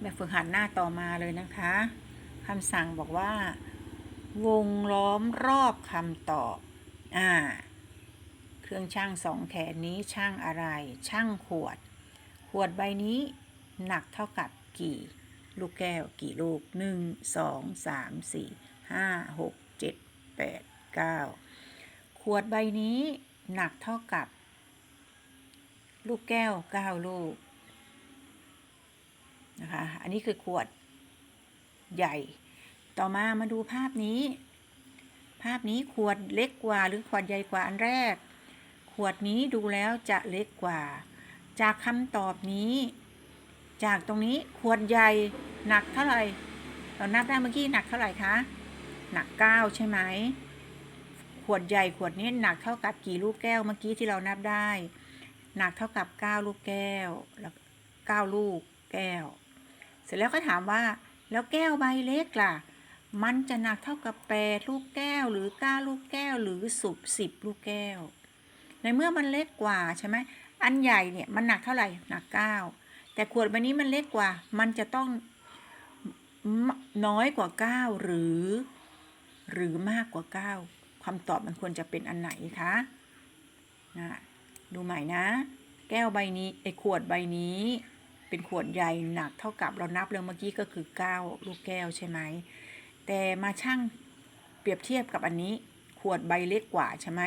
แบบฝึกหัดหน้าต่อมาเลยนะคะคำสั่งบอกว่า วงล้อมรอบคำตอบ อ่า เครื่องช่างสองแขนนี้ช่างอะไร ช่างขวด ขวดใบนี้หนักเท่ากับกี่ ลูกแก้วกี่ลูกหนึ่งสองสามสี่ห้าหกเจ็ดแปดเก้าขวดใบนี้หนักเท่ากับ ลูกแก้วเก้าลูก นะคะ อันนี้คือขวดใหญ่ ต่อมามาดูภาพนี้ ภาพนี้ขวดเล็กกว่าหรือขวดใหญ่กว่าอันแรก ขวดนี้ดูแล้วจะเล็กกว่า จากคำตอบนี้ จากตรงนี้ขวดใหญ่หนักเท่าไหร่เรานับได้เมื่อกี้หนักเท่าไหร่คะหนักเก้าใช่ไหมขวดใหญ่ขวดนี้หนักเท่ากับกี่ลูกแก้วเมื่อกี้ที่เรานับได้ หนักเท่ากับเก้าลูกแก้วแล้วเก้าลูกแก้ว สร็จแล้วก็ถามว่าแล้วแก้วใบเล็กล่ะ มันจะหนักเท่ากับแปดลูกแก้วหรือเก้าลูกแก้วหรือสุบสิบลูกแก้ว ในเมื่อมันเล็กกว่าใช่ไหมอันใหญ่เนี่ยมันหนักเท่าไหร่หนักเก้าแต่ขวดใบนี้มันเล็กกว่า มันจะต้องน้อยกว่าเก้าหรือ หรือมากกว่าเก้าคำตอบมันควรจะเป็นอันไหนคะนะดูใหม่นะ แก้วใบนี้ไอ้ขวดใบนี้ เป็นขวดใหญ่หนักเท่ากับเรานับแล้วเมื่อกี้ก็คือ 9 ลูกแก้วใช่ไหม แต่มาช่างเปรียบเทียบกับอันนี้ ขวดใบเล็กกว่าใช่ไหม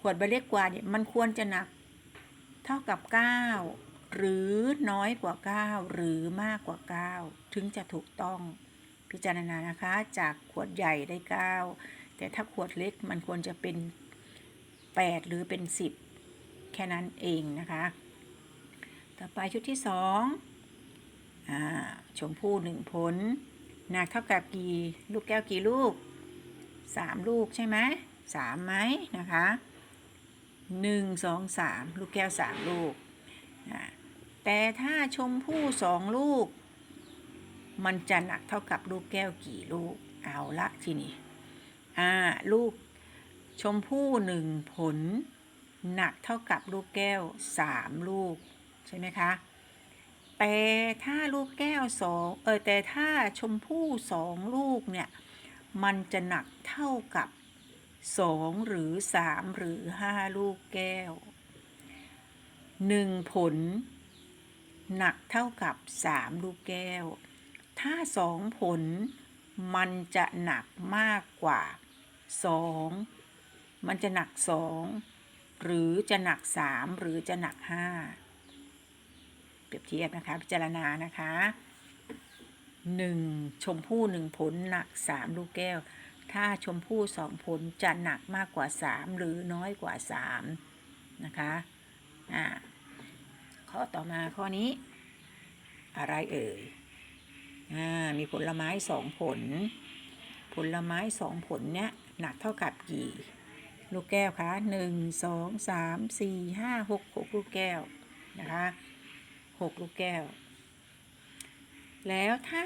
ขวดใบเล็กกว่าเนี่ยมันควรจะหนักเท่ากับ 9 หรือน้อยกว่า 9 หรือมากกว่า 9 ถึงจะถูกต้องพิจารณานะคะ จากขวดใหญ่ได้ 9 แต่ถ้าขวดเล็กมันควรจะเป็น 8 หรือเป็น 10 แค่นั้นเองนะคะ ต่อไปชุดที่สองอชมพู่หนึ่งผล หนักเท่ากับกี่ลูกแก้วกี่ลูกสามลูกใช่ไหมสามไหมนะคะหนึ่งสองสามลูกแก้วสามลูก แต่ถ้าชมพู่สองลูก มันจะหนักเท่ากับลูกแก้วกี่ลูก เอาละทีนี้อ่าลูกชมพู่หนึ่งผล หนักเท่ากับลูกแก้วสามลูก ใช่ไหมคะ แต่ถ้าลูกแก้วสองเออแต่ถ้าชมพู่สองลูกเนี่ย มันจะหนักเท่ากับสองหรือสามหรือห้าลูกแก้วหนึ่งผล หนักเท่ากับสามลูกแก้ว ถ้าสองผลมันจะหนักมากกว่าสองมันจะหนักสองหรือจะหนัก3หรือจะหนัก5เป รียบเทียบนะคะ พิจารณานะคะ 1. ชมพู่1ผลหนัก3ลูกแก้ว ถ้าชมพู่2ผลจะหนักมากกว่า3หรือน้อยกว่า3นะคะอ่าข้อต่อมาข้อนี้ อะไรเอ่ยอ่ามีผลไม้2ผล ผลไม้2ผลเนี้ยหนักเท่ากับกี่ลูกแก้วคะหนึ่งสองสามสี่ห้าหกหกลูกแก้วนะคะ หกลูกแก้ว แล้วถ้า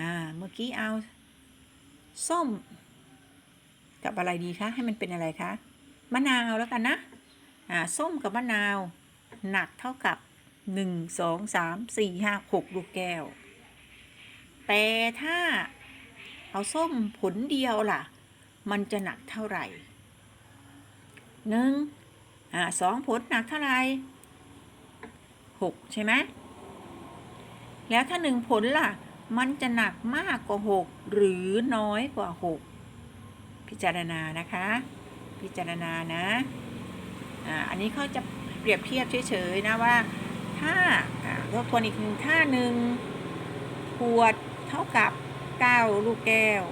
อ่า เมื่อกี้เอา ส้ม กับอะไรดีคะ ให้มันเป็นอะไรคะ มะนาวแล้วกันนะ อ่า ส้มกับมะนาว หนักเท่ากับหนึ่งสองสามสี่ห้าหกลูกแก้ว แต่ถ้าเอาส้มผลเดียวล่ะ มันจะหนักเท่าไหร่หนึ่งอ่าสองผลหนักเท่าไหร่ หกใช่ไหมแล้วถ้าหนึ่งผลล่ะ มันจะหนักมากกว่าหกหรือน้อยกว่าหกพิจารณานะคะ พิจารณานะอ่าอันนี้เขาจะเปรียบเทียบเฉยๆนะว่า ถ้าอ่าทบทวนอีกหนึ่งถ้าหนึ่งขวดเท่ากับเก้าลูกแก้ว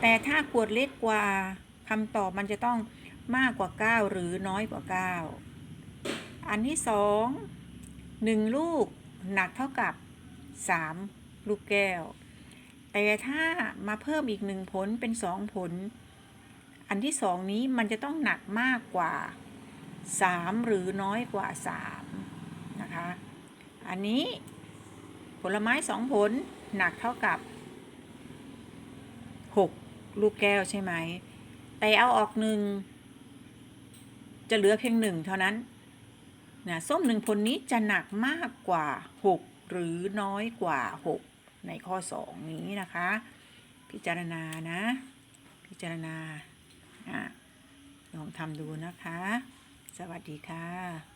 แต่ถ้าขวดเล็กกว่าคำตอบมันจะต้องมากกว่า 9 หรือน้อยกว่า 9 อันที่สอง หนึ่งลูกหนักเท่ากับ 3 ลูกแก้ว แต่ถ้ามาเพิ่มอีกหนึ่งผลเป็น 2 ผล อันที่สองนี้มันจะต้องหนักมากกว่า 3 หรือน้อยกว่า 3 นะคะ อันนี้ผลไม้ 2 ผลหนักเท่ากับ 6 ลูกแก้วใช่ไหม แต่เอาออกหนึ่งจะเหลือเพียงหนึ่งเท่านั้น นะส้มหนึ่งผลนี้จะหนักมากกว่า 6 หรือน้อยกว่า 6 ในข้อ 2 นี้นะคะ พิจารณานะ พิจารณาอะลองทำดูนะคะ สวัสดีค่ะ